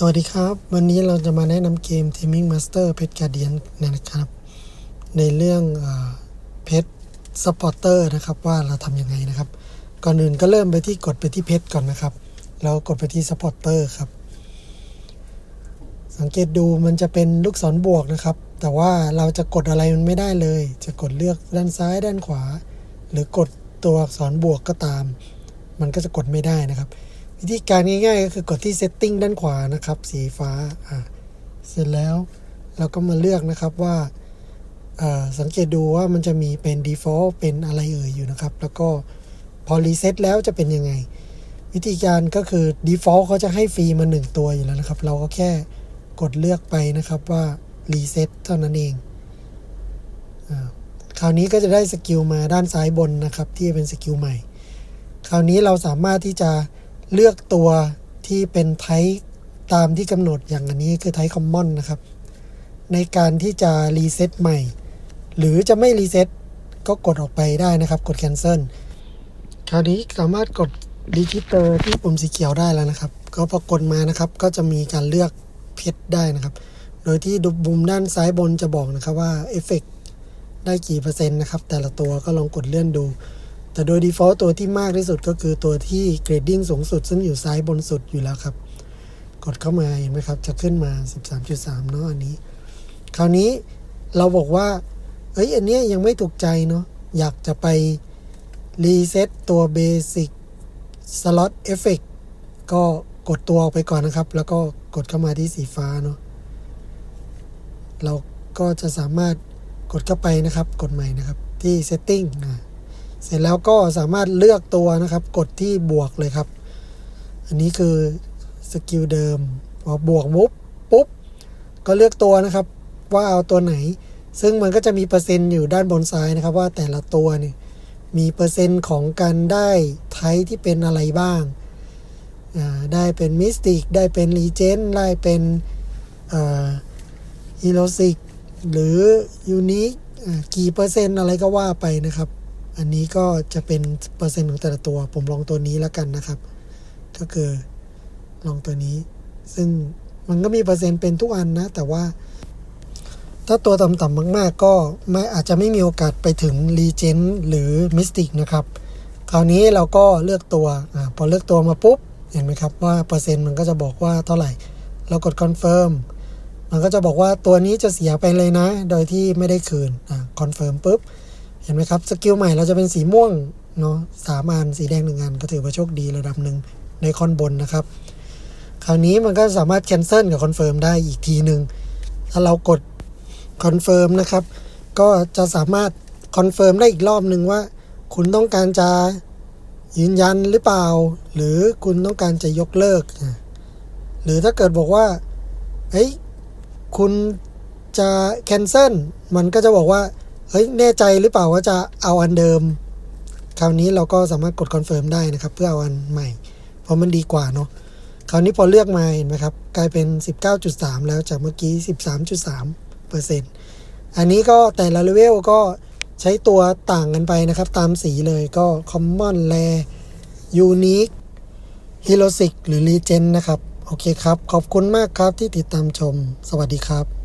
สวัสดีครับ วันนี้เราจะมาแนะนำเกม Taming Master Pet Guardian นะครับ ในเรื่องเพชรสปอร์เตอร์นะครับ ว่าเราทำยังไงนะครับ ก่อนอื่นก็เริ่มไปที่กดไปที่เพชรก่อนนะครับ แล้วกดไปที่สปอร์เตอร์ครับ สังเกตดูมันจะเป็นลูกศรบวกนะครับ แต่ว่าเราจะกดอะไรมันไม่ได้เลย จะกดเลือกด้านซ้ายด้านขวา หรือกดตัวอักษรบวกก็ตาม มันก็จะกดไม่ได้นะครับ วิธีการง่ายๆก็คือกดที่ setting ด้านขวานะครับ สีฟ้าอ่าเสร็จแล้วเราก็มาเลือกนะครับว่าสังเกตดูว่ามันจะมีเป็น default เป็นอะไรเอ่ยอยู่นะครับ แล้วก็พอรีเซ็ตแล้วจะเป็นยังไง วิธีการก็คือ default เขาจะให้ฟรีมา 1 ตัวอยู่แล้วนะครับ เราก็แค่กดเลือกไปนะครับว่ารีเซ็ตเท่านั้นเองคราวนี้ก็จะได้สกิลมาด้านซ้ายบนนะครับ ที่เป็นสกิลใหม่ คราวนี้เราสามารถที่จะ เลือกตัวที่เป็นไทป์ตามที่กำหนดอย่างอันนี้คือไทป์คอมมอนนะครับ ในการที่จะรีเซ็ตใหม่ หรือจะไม่รีเซ็ตก็กดออกไปได้นะครับ กด cancel คราวนี้สามารถกดรีจิเตอร์ที่ปุ่มสีเขียวได้แล้วนะครับ ก็พอกดมานะครับก็จะมีการเลือกเพชรได้นะครับ โดยที่ดูบุมด้านซ้ายบนจะบอกนะครับว่าเอฟเฟกได้กี่เปอร์เซ็นต์นะครับ แต่ละตัวก็ลองกดเลื่อนดู แต่โดย default ตัวที่มากที่สุดก็คือตัวที่ grading สูงสุด ซึ่งอยู่ซ้ายบนสุดอยู่แล้วครับ กดเข้ามาเห็นไหมครับ จะขึ้นมา 13.3 เนาะอันนี้ คราวนี้เราบอกว่า เอ้ย อันเนี้ยยังไม่ถูกใจเนาะอยากจะไปรีเซ็ตตัว basic slot effect ก็กดตัวออกไปก่อนนะครับ แล้วก็กดเข้ามาที่สีฟ้าเนาะเราก็จะสามารถกดเข้าไปนะครับ กดใหม่นะครับที่ setting นะ เสร็จแล้วก็สามารถเลือกตัวนะครับ กดที่บวกเลยครับ อันนี้คือสกิลเดิมพอบวกมุบปุ๊บก็เลือกตัวนะครับ ว่าเอาตัวไหน ซึ่งมันก็จะมีเปอร์เซ็นต์อยู่ด้านบนซ้ายนะครับ ว่าแต่ละตัวเนี่ยมีเปอร์เซ็นต์ของการได้ไทที่เป็นอะไรบ้างาได้เป็นมิสติกได้เป็นรีเจนได้เป็นฮีโรซิกหรือยูนิคกี่เปอร์เซ็นต์อะไรก็ว่าไปนะครับ อันนี้ก็จะเป็นเปอร์เซ็นต์ของแต่ละตัว ผมลองตัวนี้แล้วกันนะครับ ก็คือลองตัวนี้ ซึ่งมันก็มีเปอร์เซ็นต์เป็นทุกอันนะ แต่ว่า ถ้าตัวต่ำๆมาก ๆ ก็ไม่อาจจะไม่มีโอกาสไปถึงรีเจนหรือมิสติกนะครับ คราวนี้เราก็เลือกตัวอพอเลือกตัวมาปุ๊บ เห็นไหมครับว่าเปอร์เซ็นต์มันก็จะบอกว่าเท่าไหร่ เรากดคอนเฟิร์มมันก็จะบอกว่าตัวนี้จะเสียไปเลยนะ โดยที่ไม่ได้คืนคอนเฟิร์มปุ๊บ ห็นไหมครับ สกิลใหม่เราจะเป็นสีม่วงเนาะสามอันสีแดงหนึ่งอันก็ถือว่าโชคดีระดับหนึ่งในคอนบนนะครับ คราวนี้มันก็สามารถแคนเซิลกับคอนเฟิร์มได้อีกทีหนึ่งถ้าเรากดคอนเฟิร์มนะครับ ก็จะสามารถคอนเฟิร์มได้อีกรอบหนึ่งว่า คุณต้องการจะยืนยันหรือเปล่า หรือคุณต้องการจะยกเลิก หรือถ้าเกิดบอกว่าเฮ้ยคุณจะแคนเซิลมันก็จะบอกว่า เฮ้ยแน่ใจหรือเปล่าว่าจะเอาอันเดิม คราวนี้เราก็สามารถกดคอนเฟิร์มได้นะครับ เพื่อเอาอันใหม่ เพราะมันดีกว่าเนาะคราวนี้พอเลือกมาเห็นไหมครับ กลายเป็น 19.3 แล้วจากเมื่อกี้ 13.3เปอร์เซ็นต์อันนี้ก็แต่ละเลเวลก็ใช้ตัวต่างกันไปนะครับ ตามสีเลยก็ Common Rare Unique h e r o i c หรือ Legend นะครับ โอเคครับ ขอบคุณมากครับที่ติดตามชม สวัสดีครับ